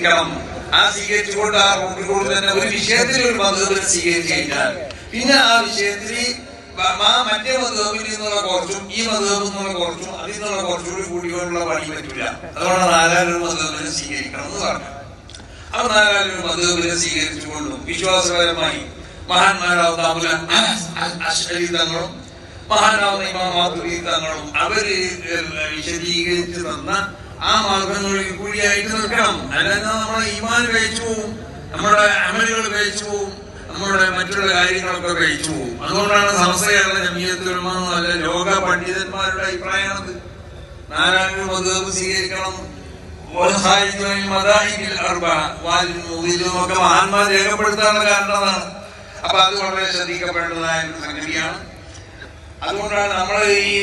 സ്വീകരിക്കണം ആ സ്വീകരിച്ചുകൊണ്ട് ആ റൂട്ടിലൂടെ തന്നെ ഒരു വിഷയത്തിൽ ഒരു മതത്തിൽ സ്വീകരിച്ചു കഴിഞ്ഞാൽ പിന്നെ ആ വിഷയത്തിൽ ആ മറ്റേ മതത്തിൽ നിന്നുള്ള കുറച്ചും ഈ മതത്തിൽ നിന്നുള്ള കുറച്ചും അതിൽ നിന്നുള്ള കുറച്ചുകൂടി കൂടിക്കൊണ്ടുള്ള പണി പറ്റില്ല അതുകൊണ്ട് നാലാലൊരു മതത്തിൽ സ്വീകരിക്കണം എന്ന് പറഞ്ഞു അപ്പൊ നാലാലൊരു മതത്തിൽ സ്വീകരിച്ചുകൊണ്ടും വിശ്വാസപരമായി മഹാന്മാരാവുന്ന അബുൽ അശ്വരി തങ്ങളും മഹാനാവുന്ന ഇമാം തങ്ങളും അവർ വിശദീകരിച്ചു തന്ന ആ മാർഗങ്ങളിൽ കൂടിയായിട്ട് നിൽക്കണം. അല്ലെങ്കിൽ നമ്മളെ ഈമാൻ കഴിച്ചു പോവും. നമ്മുടെ അമലുകൾ കഴിച്ചു പോവും. നമ്മുടെ മറ്റുള്ള കാര്യങ്ങളൊക്കെ കഴിച്ചു പോവും. അതുകൊണ്ടാണ് സമസ്തയുള്ള ജമീയത്തുലമ നല്ല ലോക പണ്ഡിതന്മാരുടെ അഭിപ്രായമാണത്. നാരായണ മതം സ്വീകരിക്കണം. മഹാന്മാർ രേഖപ്പെടുത്താനുള്ള കാരണം അതാണ്. അപ്പൊ അത് വളരെ ശ്രദ്ധിക്കപ്പെടേണ്ടതായ ഒരു സംഗതിയാണ്. അതുകൊണ്ടാണ് നമ്മൾ ഈ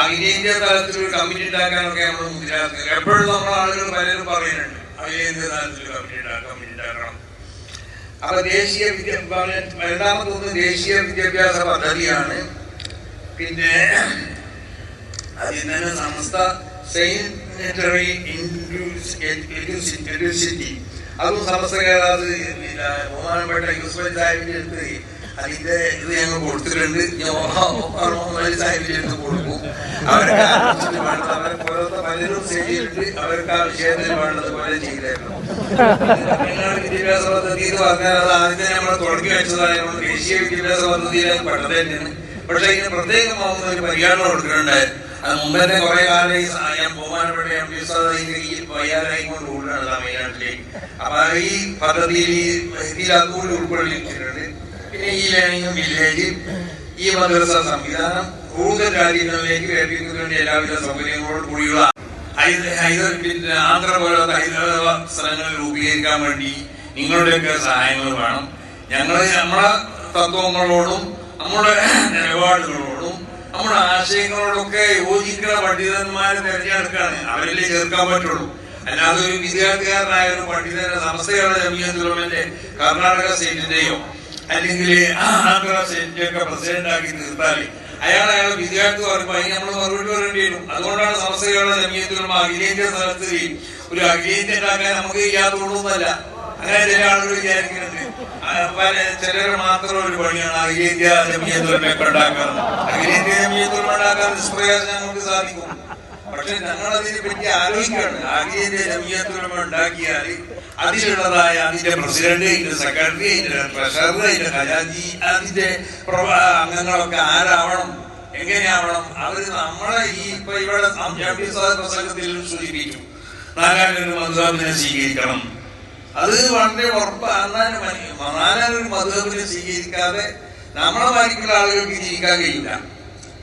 അഖിലേന്ത്യാ തലത്തിൽ ഒരു കമ്മിറ്റി ഉണ്ടാക്കാനൊക്കെ നമ്മൾ മുദ്രാക്കുന്നത് എപ്പോഴും നമ്മൾ ആളുകൾ പലരും പറയുന്നുണ്ട് അഖിലേന്ത്യാ തലത്തിൽ കമ്മിറ്റി ഉണ്ടാക്കാം കമ്മിറ്റി ഉണ്ടാക്കണം? അപ്പൊ ദേശീയ രണ്ടാമതൊന്ന് ദേശീയ വിദ്യാഭ്യാസ പദ്ധതിയാണ്. പിന്നെ അതിൽ തന്നെ സമസ്ത സെയിന്ററി യൂണിവേഴ്സിറ്റി അതും സമസ്ത കേരളത്തിൽ ബഹുമാനപ്പെട്ട യൂസ് സാഹിബിന്റെ അടുത്ത് അതിന്റെ ഇത് ഞങ്ങൾ കൊടുത്തിട്ടുണ്ട്. കൊടുക്കും. അവർക്ക് അവരെ അവർക്ക് ആ വിഷയത്തിൽ വേണ്ടത് പോലെ ചെയ്തായിരുന്നു തമിഴ്നാട് വിദ്യാഭ്യാസ പദ്ധതി എന്ന് പറഞ്ഞാൽ അത് ആദ്യം നമ്മൾ തുടങ്ങി വെച്ചതായ ദേശീയ വിദ്യാഭ്യാസ തന്നെയാണ്. പക്ഷെ ഇതിന് പ്രത്യേകമാവുന്ന ഒരു പരിഗണന കൊടുക്കുന്നുണ്ടായിരുന്നു അത് മുമ്പ് തന്നെ കുറെ കാലം ഞാൻ ബഹുമാനപ്പെട്ട എം കൂടുതലാണ് തമിഴ്നാട്ടിലേക്ക്. അപ്പൊ ഈ പദ്ധതിയിൽ ഇതിൽ അതുകൂടി ഉൾക്കൊള്ളിച്ചിട്ടുണ്ട്. പിന്നെ ഈ ലേണിംഗ് വില്ലേജ് ഈ മദ്രസ സംവിധാനം കൂടുതൽ രാജ്യങ്ങളിലേക്ക് വ്യാപിക്കുന്നതിന് എല്ലാവിധ സൗകര്യങ്ങളോട് കൂടിയുള്ള ഹൈദ- ഹൈദ- പിന്നെ ആന്ധ്ര പോലത്തെ ഹൈദരാബാദ് സ്ഥലങ്ങൾ രൂപീകരിക്കാൻ വേണ്ടി നിങ്ങളുടെയൊക്കെ സഹായങ്ങൾ വേണം. ഞങ്ങൾ നമ്മുടെ തത്വങ്ങളോടും നമ്മുടെ നിലപാടുകളോടും നമ്മുടെ ആശയങ്ങളോടൊക്കെ യോജിക്കുന്ന പണ്ഡിതന്മാരെ തിരഞ്ഞെടുക്കാണ് അവരിലെ ചേർക്കാൻ പറ്റുള്ളൂ. അല്ലാതെ ഒരു വിദ്യാർത്ഥികാരനായ ഒരു പണ്ഡിതനെ സമസ്തയുടെ ഗവൺമെന്റ് കർണാടക സ്റ്റേറ്റിന്റെയോ അല്ലെങ്കിൽ ആ പ്രസിഡന്റ് ആക്കി തീർത്താൽ അയാൾ അയാൾ വിദ്യാർത്ഥി പറയുമ്പോൾ അതിന് നമ്മൾ മറുപടി പറയേണ്ടി വരും. അതുകൊണ്ടാണ് സമസ്തകളുടെ സമീപത്തിലും അഖിലേന്ത്യാ തലത്തിൽ ഒരു അഖിലേന്ത്യ ഉണ്ടാക്കാൻ നമുക്ക് ചെയ്യാത്തതൊന്നുമല്ല അങ്ങനെ ചില ആളുകൾ വിചാരിക്കുന്നുണ്ട്. ചിലർ മാത്രം ഒരു പണിയാണ് അഖിലേന്ത്യ ജമീയത്തുലമയൊക്കെ ഉണ്ടാക്കാറുണ്ട് അഖിലേന്ത്യ ജമീയത്തുലമ ഉണ്ടാക്കാൻ നിഷ്പ്രയാസം നമുക്ക് സാധിക്കും. പക്ഷെ ഞങ്ങൾ അതിനെ പറ്റി ആലോചിക്കുകയാണ്. അഖിലേന്ത്യ ജമീയത്തുലമ ഉണ്ടാക്കിയാൽ അതിലുള്ളതായ അതിന്റെ പ്രസിഡന്റ് അതിന്റെ സെക്രട്ടറി അതിന്റെ ട്രഷറർ അതിന്റെ ഖജാജി അതിന്റെ അംഗങ്ങളൊക്കെ ആരാവണം? എങ്ങനെയാവണം? അവർ നമ്മളെ ഈ ഇപ്പൊ ഇവിടെ പ്രസംഗത്തിൽ സൂചിപ്പിച്ചു. നാലാമൊരു മധുബാബിനെ സ്വീകരിക്കണം. അത് വളരെ ഉറപ്പാണ് നാലാമൊരു മധുബാബിനെ സ്വീകരിക്കാതെ നമ്മളെ ബാക്കിയുള്ള ആളുകൾക്ക് ജീവിക്കാൻ കഴിയില്ല.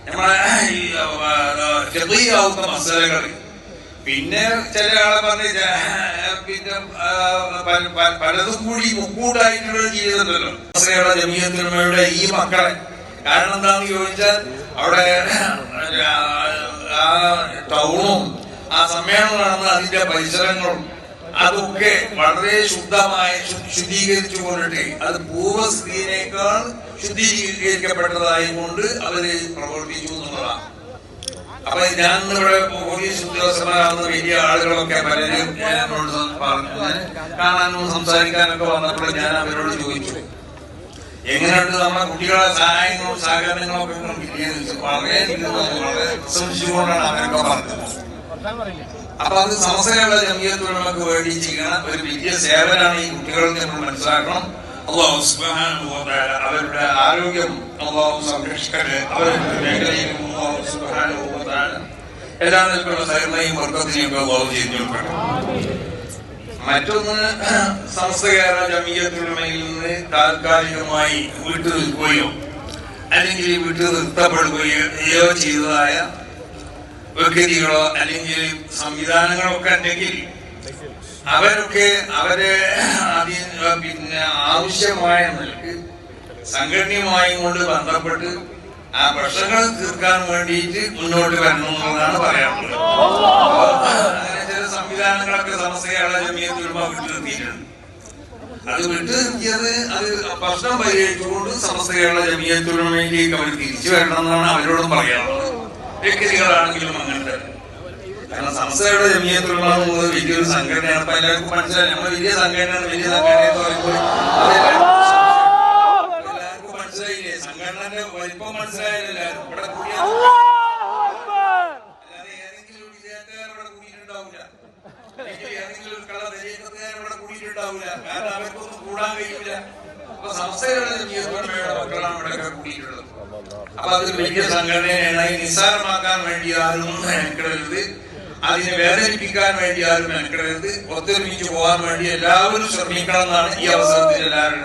നമ്മളെ ഈ ചെറിയാവുന്ന മസാലകൾ പിന്നെ ചില ആളെ പറഞ്ഞ പിന്നെ പലതും കൂടി മുക്കൂട്ടായിട്ടുള്ള ജീവിതമല്ലോ മസയുടെ ജമീയത്തിനുമയുടെ ഈ മക്കളെ. കാരണം എന്താണെന്ന് ചോദിച്ചാൽ അവിടെ ആ ടൗണും ആ സമ്മേളനം നടന്ന അതിന്റെ പരിസരങ്ങളും അതൊക്കെ വളരെ ശുദ്ധമായി ശുദ്ധീകരിച്ചു കൊണ്ടിട്ട് അത് പൂർവസ്ഥിതിനേക്കാൾ ശുദ്ധീകരിക്കപ്പെട്ടതായി കൊണ്ട് അവർ പ്രവർത്തിച്ചു എന്നുള്ളതാണ്. അപ്പൊ ഞാൻ ഇവിടെ പോലീസ് ഉദ്യോഗസ്ഥന്മാരാകുന്ന വലിയ ആളുകളൊക്കെ പലരും ഞാൻ എന്നോട് പറഞ്ഞു കാണാനും സംസാരിക്കാനൊക്കെ വന്നപ്പോൾ ഞാൻ അവരോട് ചോദിച്ചു. എങ്ങനെയുണ്ട് നമ്മുടെ കുട്ടികളെ സഹായങ്ങളും സഹകരണങ്ങളും ഒക്കെ. വളരെ വളരെ പ്രശംസിച്ചുകൊണ്ടാണ് അവരൊക്കെ പറഞ്ഞത്. അപ്പൊ അത് സമസ്തയുള്ള ജമീയത്തുള്ളവർക്ക് വേണ്ടി ചെയ്യണം. ഒരു വലിയ സേവനാണ് ഈ കുട്ടികൾക്ക് നമ്മൾ മനസ്സിലാക്കണം. അള്ളാഹു അവരുടെ ആരോഗ്യം അള്ളാഹു സംരക്ഷിക്കട്ടെ. അവരുടെ മേഖലയിലും എല്ലാ നിലക്കുള്ള സഹകരണയും വർക്കത്തിനെയും അള്ളാഹു ചെയ്തു മറ്റൊന്ന് സമസ്ത കേരള നിന്ന് താൽക്കാലികമായി വിട്ടു നിൽക്കുകയോ അല്ലെങ്കിൽ വിട്ടു നിർത്തപ്പെടുകയോ ചെയ്തതായ വ്യക്തികളോ അല്ലെങ്കിൽ സംവിധാനങ്ങളോ ഒക്കെ ഉണ്ടെങ്കിൽ അവരൊക്കെ അവരെ പിന്നെ ആവശ്യമായ നിലയ്ക്ക് സംഘടനയുമായും കൊണ്ട് ബന്ധപ്പെട്ട് ആ പ്രശ്നങ്ങൾ തീർക്കാൻ വേണ്ടിയിട്ട് മുന്നോട്ട് വരണം എന്നുള്ളതാണ് പറയാനുള്ളത്. അങ്ങനെ ചില സംവിധാനങ്ങളൊക്കെ സമസ്തയുള്ള ജമീയത്തുലമ വിട്ടു നിർത്തിയിട്ടുണ്ട് അത് വിട്ടുനിർത്തിയത് അത് പ്രശ്നം പരിഹരിച്ചുകൊണ്ട് സമസ്തയുള്ള ജമീയത്തുലമയിലേക്ക് അവർ തിരിച്ചു വരണം എന്നാണ് അവരോടും പറയാനുള്ളത്. വ്യക്തികളാണെങ്കിലും അങ്ങനെ കാരണം സംസ്ഥയുടെ ജമീയത്തുള്ള വലിയൊരു സംഘടനയാണ്. അപ്പൊ എല്ലാവർക്കും മനസ്സിലായി. നമ്മൾ വലിയ സംഘടനയാണ്. വലിയ സംഘടന എന്ന് പറയുമ്പോൾ എല്ലാവർക്കും മനസ്സിലായില്ലേ? സംഘടനന്റെ വലിപ്പം മനസ്സിലായില്ല ഇവിടെ കൂടിയ അല്ലാതെ ഏതെങ്കിലും ഒരു ഇവിടെ കൂടിയിട്ടുണ്ടാവില്ല ഏതെങ്കിലും ഒരു കള ദരീകത്തുകാർ ഇവിടെ കൂടിയിട്ടുണ്ടാവില്ല കാരണം അവർക്കൊന്നും കൂടാൻ കഴിയില്ല അപ്പൊ സംസ്ഥയുടെ ജമീയത്തുള്ളയുടെ മക്കളാണ് ഇവിടെ കൂടിയിട്ടുള്ളത്. അപ്പൊ അത് വലിയ സംഘടനയാണ്. നിസ്സാരമാക്കാൻ വേണ്ടി ആരും മെനക്കെടരുത് അതിനെ വേദനിപ്പിക്കാൻ വേണ്ടി ആരും മെനക്കെടരുത്. ഒത്തൊരുമിച്ച് പോകാൻ വേണ്ടി എല്ലാവരും ശ്രമിക്കണം എന്നാണ് ഈ അവസരത്തിൽ എല്ലാവരും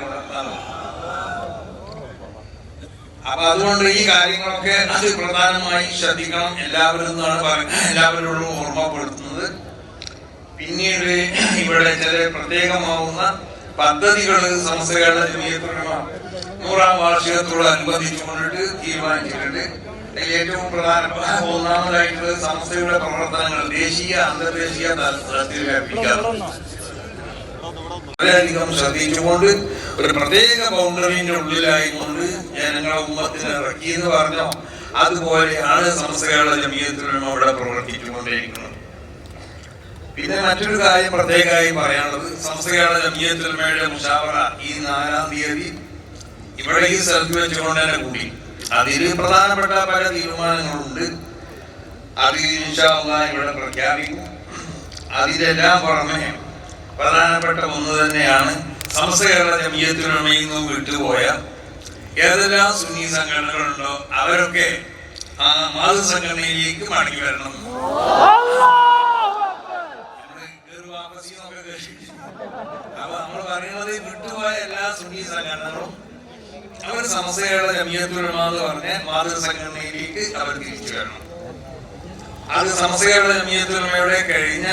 അപ്പൊ അതുകൊണ്ട് ഈ കാര്യങ്ങളൊക്കെ അത് പ്രധാനമായി ശ്രദ്ധിക്കണം. എല്ലാവരും എന്നാണ് പറയുന്നത്. എല്ലാവരോടും ഓർമ്മപ്പെടുത്തുന്നത്. പിന്നീട് ഇവിടെ ചില പ്രത്യേകമാവുന്ന പദ്ധതികൾ ജമീയത്തുലമ നൂറാം വാർഷികത്തോടനുബന്ധിച്ചുകൊണ്ടിട്ട് തീരുമാനിച്ചിട്ടുണ്ട്. ഏറ്റവും പ്രധാനപ്പെട്ട ഒന്നാമതായിട്ട് സംസ്ഥയുടെ പ്രവർത്തനങ്ങൾ ദേശീയ അന്തർദേശീയ തലത്തിൽ വളരെയധികം ശ്രദ്ധിച്ചുകൊണ്ട് ഒരു പ്രത്യേക ബൗണ്ടറിന്റെ ഉള്ളിലായിക്കൊണ്ട് ജനങ്ങളെ ഉമ്മത്തിന് ഇറക്കി എന്ന് പറഞ്ഞോ അതുപോലെയാണ് സംസ്ഥകളുടെ ജമീയത്തിലും അവിടെ പ്രവർത്തിച്ചുകൊണ്ടിരിക്കുന്നത്. പിന്നെ മറ്റൊരു കാര്യം പ്രത്യേകമായി പറയാനുള്ളത് സംസ്ഥകളുടെ ജമീയത്തിലുമയുടെ മുഷാവറ ഈ നാലാം തീയതി ഇവിടെ ഈ സ്ഥലത്ത് വെച്ചുകൊണ്ട് തന്നെ കൂടി. അതിൽ പ്രധാനപ്പെട്ട പല തീരുമാനങ്ങളുണ്ട്. അത് ഇവിടെ പ്രഖ്യാപിക്കും. അതിലെല്ലാം പുറമെ പ്രധാനപ്പെട്ട ഒന്ന് തന്നെയാണ് സമസ്ത കേരള ജമീയത്തിനുമയിൽ നിന്നും വിട്ടുപോയ ഏതെല്ലാം സുന്നി സംഘടനകളുണ്ടോ അവരൊക്കെ ആ മാതൃസംഘടനയിലേക്ക് മടങ്ങി വരണം. അപ്പൊ നമ്മൾ പറയുന്നത് വിട്ടുപോയ എല്ലാ സുന്നി സംഘടനകളും അവർ സമസ്തയുടെ ജമീയത്തുലമ എന്ന് പറഞ്ഞ മാതൃസംഘടനയിലേക്ക് അവർ തിരിച്ചു വരണം. അത് സമസ്തകളുടെ ജമീയത്തുലമയുടെ കഴിഞ്ഞ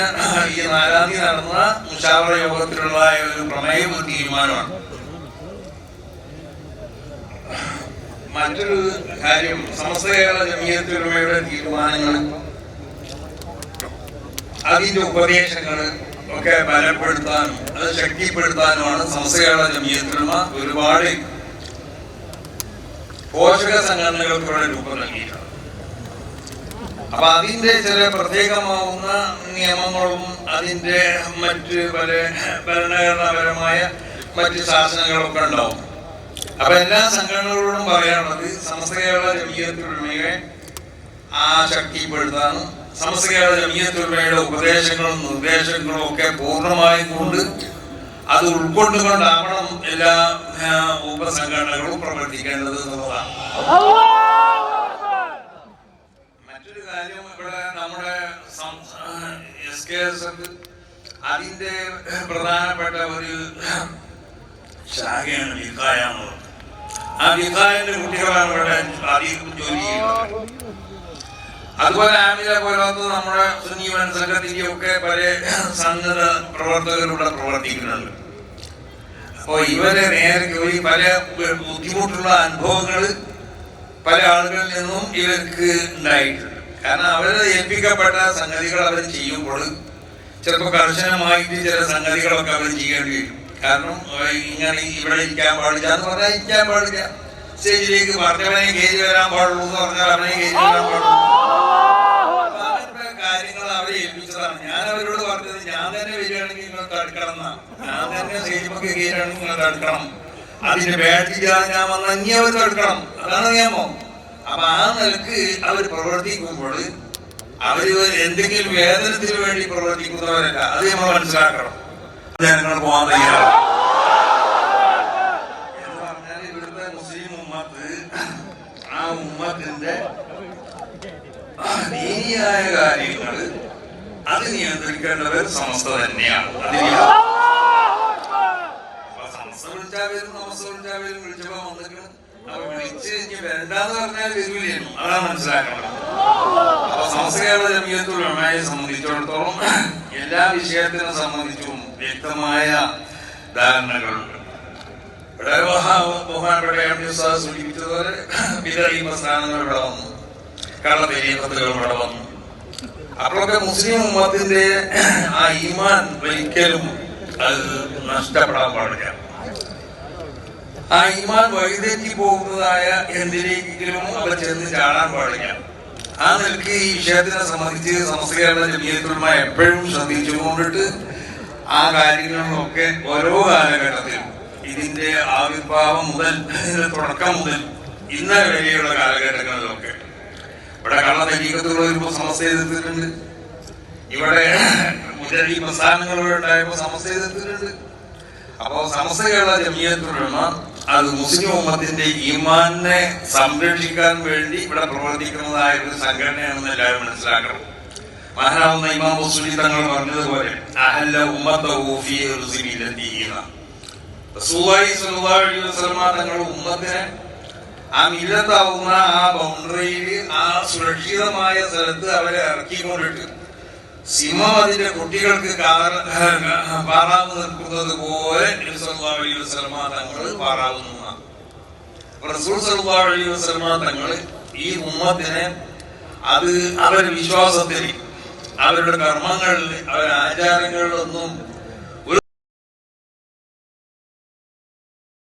ഈ നാലാം തീയതി നടന്ന മുഷാവറ യോഗത്തിലുള്ള ഒരു പ്രമേയം ഒരു തീരുമാനമാണ്. മറ്റൊരു കാര്യം സമസ്തകേരള ജമീയത്തുലമയുടെ തീരുമാനങ്ങൾ അതിന്റെ ഉപദേശങ്ങൾ ഒക്കെ ബലപ്പെടുത്താനും അത് ശക്തിപ്പെടുത്താനുമാണ് സംസ്ഥകളുടെ ജമീയത്തുലമ ഒരുപാട് പോഷക സംഘടനകൾക്കുള്ള രൂപം നൽകിയിട്ടുള്ളത് അപ്പൊ അതിന്റെ ചില പ്രത്യേകമാവുന്ന നിയമങ്ങളും അതിന്റെ മറ്റ് പല ഭരണഘടനാപരമായ മറ്റ് ശാസനങ്ങളൊക്കെ ഉണ്ടാവും. അപ്പൊ എല്ലാ സംഘടനകളോടും പറയാനുള്ളത് സമസ്തകളുടെ ജമീയത്തുലമയെ ആ ശക്തിപ്പെടുത്താനും കേരള ജമീയത്തുലമയുടെ ഉപദേശങ്ങളും നിർദ്ദേശങ്ങളും ഒക്കെ പൂർണമായും കൊണ്ട് അത് ഉൾക്കൊണ്ടുകൊണ്ടാവണം എല്ലാ ഉപസംഘടനകളും പ്രവർത്തിക്കേണ്ടത് എന്നുള്ളതാണ്. മറ്റൊരു കാര്യം ഇവിടെ നമ്മുടെ എസ് കെ എസ് അതിന്റെ പ്രധാനപ്പെട്ട ഒരു ശാഖയാണ് വികായ ആ വികായന്റെ കുട്ടികളാണ് ഇവിടെ അധികം ജോലി ചെയ്യുന്നത്. അതുപോലെ ആമില പോലത്ത് നമ്മുടെ സുന്നീവൻ സംഘത്തിന്റെ ഒക്കെ പല സംഘട പ്രവർത്തകരുടെ പ്രവർത്തിക്കുന്നുണ്ട്. അപ്പോ ഇവരെ നേരെ പോയി പല ബുദ്ധിമുട്ടുള്ള അനുഭവങ്ങൾ പല ആളുകളിൽ നിന്നും ഇവർക്ക് ഉണ്ടായിട്ടുണ്ട്. കാരണം അവരെ ഏൽപ്പിക്കപ്പെട്ട സംഗതികൾ അവർ ചെയ്യുമ്പോൾ ചിലപ്പോൾ കർശനമായിട്ട് ചില സംഗതികളൊക്കെ അവർ ചെയ്യേണ്ടി വരും. കാരണം ഇങ്ങനെ ഇവിടെ ഇരിക്കാൻ പാടില്ല എന്ന് പറഞ്ഞാൽ ഇരിക്കാൻ പാടില്ല. സ്റ്റേജിലേക്ക് പറഞ്ഞവനെ കയറി വരാൻ പാടുള്ളൂ എന്ന് പറഞ്ഞാൽ അവനെ കയറി വരാൻ പാടുള്ളൂ അപ്പൊ അങ്ങനത്തെ കാര്യങ്ങൾ അവരെ ഏൽപ്പിച്ചതാണ് ഞാൻ അവരോട് പറഞ്ഞത് ഞാൻ തന്നെ വരികയാണെങ്കിൽ നിങ്ങൾ തടുക്കണം എന്നാ ഞാൻ തന്നെ സ്റ്റേജിമൊക്കെ ഞാൻ വന്ന ഇനി അവർ തടുക്കണം. അതാണ് നിയമം അപ്പൊ ആ നിലയ്ക്ക് അവർ പ്രവർത്തിക്കുമ്പോൾ അവർ എന്തെങ്കിലും വേതനത്തിന് വേണ്ടി പ്രവർത്തിക്കുന്നവരല്ല. അത് നമ്മൾ മനസ്സിലാക്കണം. ജനങ്ങൾ പോകാൻ തയ്യാറ മുസ്ലിം ഉമ്മത്ത് ആ ഉമ്മത്തിന്റെ കാര്യങ്ങൾ അത് നിയന്ത്രിക്കേണ്ടവർ സമസ്ത തന്നെയാണ്. അതിന് അപ്പൊ പറഞ്ഞാൽ അതാണ് മനസ്സിലാക്കണം സംബന്ധിച്ചിടത്തോളം എല്ലാ വിഷയത്തിനെ സംബന്ധിച്ചും വ്യക്തമായ ധാരണകളുണ്ട്. ബഹുമാനപ്പെട്ട സൂചിപ്പിച്ചതുപോലെ വിതറി പ്രസ്ഥാനങ്ങൾ ഇവിടെ വന്നു. ഇവിടെ വന്നു. അപ്പോഴൊക്കെ മുസ്ലിം ഉമ്മത്തിന്റെ ആ ഈമാൻ ഒരിക്കലും അത് നഷ്ടപ്പെടാൻ പാടില്ല. ആ ഈമാൻ വഴിതെറ്റി പോകുന്നതായ എന്തിനെങ്കിലും അവർ ചെന്ന് ചാടാൻ പാടില്ല. ആ നിലയ്ക്ക് ഈ വിഷയത്തിനെ സംബന്ധിച്ച് സമസ്ത കേരള ജമീയത്തുലമ എപ്പോഴും ശ്രദ്ധിച്ചുകൊണ്ടിട്ട് ആ കാര്യങ്ങളിലൊക്കെ ഓരോ കാലഘട്ടത്തിലും ഇതിന്റെ ആവിർഭാവം മുതൽ തുടക്കം മുതൽ ഇന്ന വരെയുള്ള കാലഘട്ടങ്ങളിലൊക്കെ. ഇവിടെ കള്ള തരീക്കത്തുകൾ വരുമ്പോൾ സമസ്ത എതിർത്തിട്ടുണ്ട് ഇവിടെ മുതലി ഉണ്ടായപ്പോൾ സമസ്ത എതിർത്തിട്ടുണ്ട് അപ്പോ സമസ്ത കേരള ജമീയത്തുലമ അത് മുസ്ലിം ഉമ്മത്തിന്റെ ഈമാനെ സംരക്ഷിക്കാൻ വേണ്ടി ഇവിടെ പ്രവർത്തിക്കുന്നതായ ഒരു സംഘടനയാണെന്ന് എല്ലാവരും മനസ്സിലാക്കണം. മഹാനാവുന്ന ഇമാം മുസ്ലിം തങ്ങൾ പറഞ്ഞതുപോലെ അഹല്ല തങ്ങൾ ആ മില്ലത്താവുന്ന ആ ബൗണ്ടറിയിൽ ആ സുരക്ഷിതമായ സ്ഥലത്ത് അവരെ ഇറക്കിക്കൊണ്ടിട്ട് സിംഹം അതിന്റെ കുട്ടികൾക്ക് പാറാവ് നിൽക്കുന്നത് പോലെ അലൈഹി തങ്ങൾ പാറാവ്. റസൂൽ അലൈഹി തങ്ങൾ ഈ ഉമ്മത്തിനെ അത് അവരുടെ വിശ്വാസത്തിൽ അവരുടെ കർമ്മങ്ങളിൽ അവരുടെ ആചാരങ്ങളിലൊന്നും